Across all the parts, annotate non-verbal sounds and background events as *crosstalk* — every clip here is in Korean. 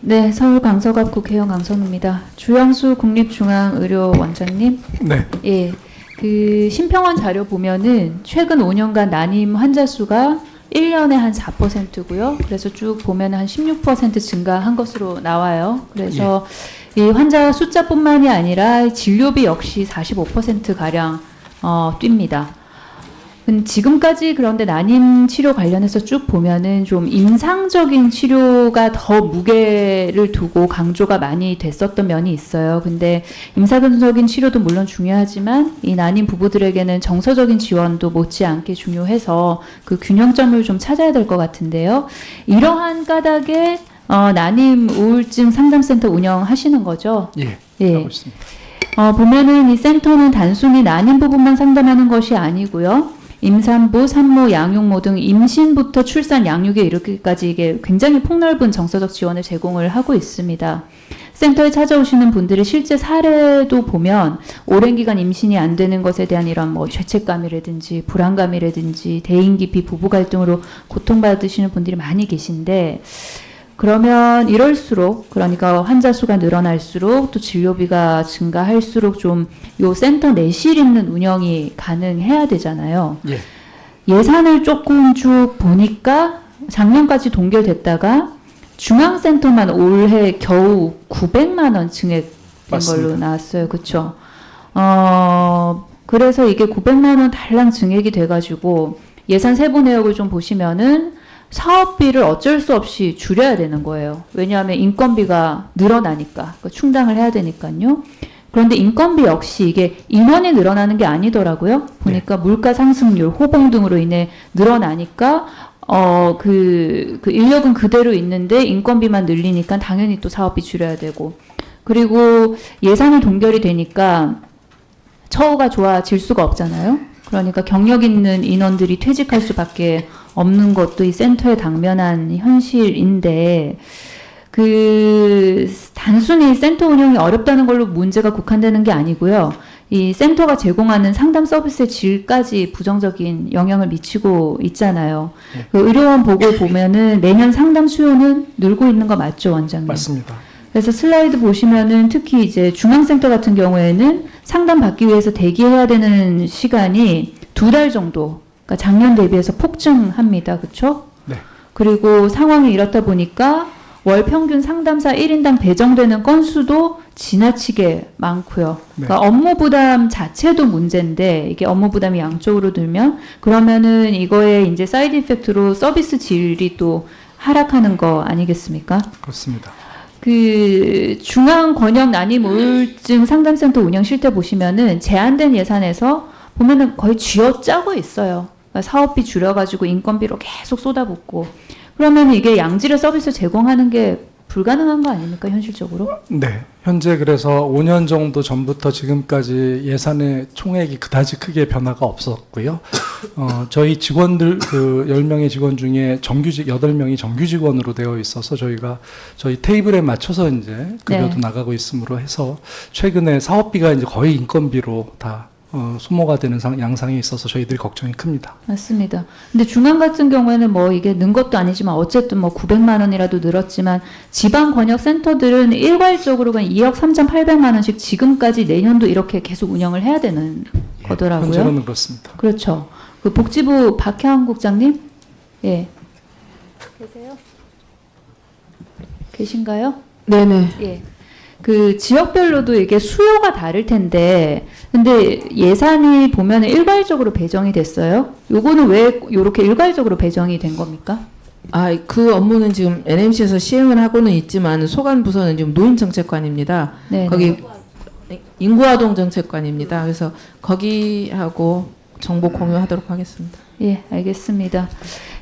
네, 서울 강서갑 국회의원 강선우입니다. 주영수 국립중앙의료원장님, 네, 예, 그 심평원 자료 보면은 최근 5년간 난임 환자 수가 1년에 한 4%고요. 그래서 쭉 보면 한 16% 증가한 것으로 나와요. 그래서 이 환자 숫자뿐만이 아니라 진료비 역시 45% 가량 어, 뜁니다. 음, 지금까지 그런데 난임 치료 관련해서 쭉 보면은 좀 임상적인 치료가 더 무게를 두고 강조가 많이 됐었던 면이 있어요. 근데 임상적인 치료도 물론 중요하지만 이 난임 부부들에게는 정서적인 지원도 못지않게 중요해서 그 균형점을 좀 찾아야 될 것 같은데요. 이러한 까닭에 어, 난임 우울증 상담센터 운영하시는 거죠? 예, 예. 하고 있습니다. 어, 보면은 이 센터는 단순히 난임 부분만 상담하는 것이 아니고요. 임산부, 산모, 양육모 등 임신부터 출산, 양육에 이르기까지 이게 굉장히 폭넓은 정서적 지원을 제공을 하고 있습니다. 센터에 찾아오시는 분들의 실제 사례도 보면 오랜 기간 임신이 안 되는 것에 대한 이런 뭐 죄책감이라든지 불안감이라든지 대인 기피, 부부 갈등으로 고통받으시는 분들이 많이 계신데 그러면 이럴수록 그러니까 환자 수가 늘어날수록 또 진료비가 증가할수록 좀 요 센터 내실 있는 운영이 가능해야 되잖아요. 예, 예산을 조금 쭉 보니까 작년까지 동결됐다가 중앙센터만 올해 겨우 900만 원 증액된 맞습니다. 걸로 나왔어요. 그렇죠? 어, 그래서 이게 900만 원 달랑 증액이 돼 가지고 예산 세부 내역을 좀 보시면은 사업비를 어쩔 수 없이 줄여야 되는 거예요. 왜냐하면 인건비가 늘어나니까 그러니까 충당을 해야 되니까요. 그런데 인건비 역시 이게 인원이 늘어나는 게 아니더라고요. 보니까 물가 상승률, 호봉 등으로 인해 늘어나니까 어, 그, 그 인력은 그대로 있는데 인건비만 늘리니까 당연히 또 사업비 줄여야 되고. 그리고 예산을 동결이 되니까 처우가 좋아질 수가 없잖아요. 그러니까 경력 있는 인원들이 퇴직할 수밖에 없는 것도 이 센터에 당면한 현실인데 그 단순히 센터 운영이 어렵다는 걸로 문제가 국한되는 게 아니고요. 이 센터가 제공하는 상담 서비스의 질까지 부정적인 영향을 미치고 있잖아요. 네. 그 의료원 보고 보면은 매년 상담 수요는 늘고 있는 거 맞죠, 원장님? 맞습니다. 그래서 슬라이드 보시면은 특히 이제 중앙센터 같은 경우에는 상담 받기 위해서 대기해야 되는 시간이 두 달 정도, 그러니까 작년 대비해서 폭증합니다. 그렇죠? 네. 그리고 상황이 이렇다 보니까 월 평균 상담사 1인당 배정되는 건수도 지나치게 많고요. 네. 그러니까 업무 부담 자체도 문제인데 이게 업무 부담이 양쪽으로 들면 그러면은 이거에 이제 사이드 이펙트로 서비스 질이 또 하락하는 거 아니겠습니까? 그렇습니다. 그 중앙 권역 난임 우울증 상담센터 운영 실태 보시면은 제한된 예산에서 보면은 거의 쥐어짜고 있어요. 그러니까 사업비 줄여가지고 인건비로 계속 쏟아붓고 그러면 이게 양질의 서비스 제공하는 게 불가능한 거 아닙니까 현실적으로? 네, 현재 그래서 5년 정도 전부터 지금까지 예산의 총액이 그다지 크게 변화가 없었고요. *laughs* 어, 저희 직원들 그 10명의 직원 중에 정규직 8명이 정규 직원으로 되어 있어서 저희가 저희 테이블에 맞춰서 이제 급여도 네. 나가고 있으므로 해서 최근에 사업비가 이제 거의 인건비로 다 어, 소모가 되는 상, 양상이 있어서 저희들이 걱정이 큽니다. 맞습니다. 근데 중앙 같은 경우에는 뭐 이게 는 것도 아니지만 어쨌든 뭐 900만 원이라도 늘었지만 지방 권역 센터들은 일괄적으로 그냥 2억 3,800만 원씩 지금까지 내년도 이렇게 계속 운영을 해야 되는 거더라고요. 현재로는 그렇습니다. 그렇죠. 그 복지부 박혜환 국장님, 예. 계세요? 계신가요? 네네. 예. 그 지역별로도 이게 수요가 다를 텐데, 근데 예산이 보면 일괄적으로 배정이 됐어요. 요거는 왜 이렇게 일괄적으로 배정이 된 겁니까? 아, 그 업무는 지금 NMC에서 시행을 하고는 있지만 소관 부서는 지금 노인 정책관입니다. 네. 거기 인구아동 정책관입니다. 그래서 거기하고 정보 공유하도록 하겠습니다. 예, 알겠습니다.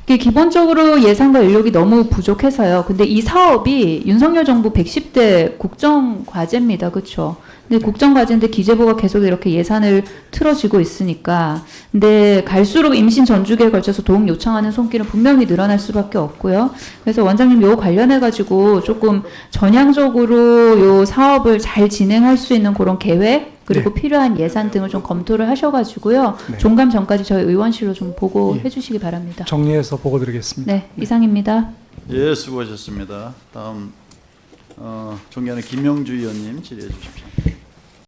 기본적으로 예산과 인력이 너무 부족해서요. 근데 이 사업이 윤석열 정부 110대 국정 과제입니다. 그렇죠? 근데 국정 과제인데 기재부가 계속 이렇게 예산을 틀어지고 있으니까 근데 갈수록 임신 전주기에 걸쳐서 도움 요청하는 손길은 분명히 늘어날 수밖에 없고요. 그래서 원장님 요 관련해 가지고 조금 전향적으로 요 사업을 잘 진행할 수 있는 그런 계획 그리고 필요한 예산 등을 좀 검토를 하셔가지고요. 네. 종감 전까지 저희 의원실로 좀 보고 예. 해주시기 바랍니다. 정리해서 보고 드리겠습니다. 네, 이상입니다. 예, 수고하셨습니다. 다음 어, 존경하는 김영주 의원님 질의해 주십시오.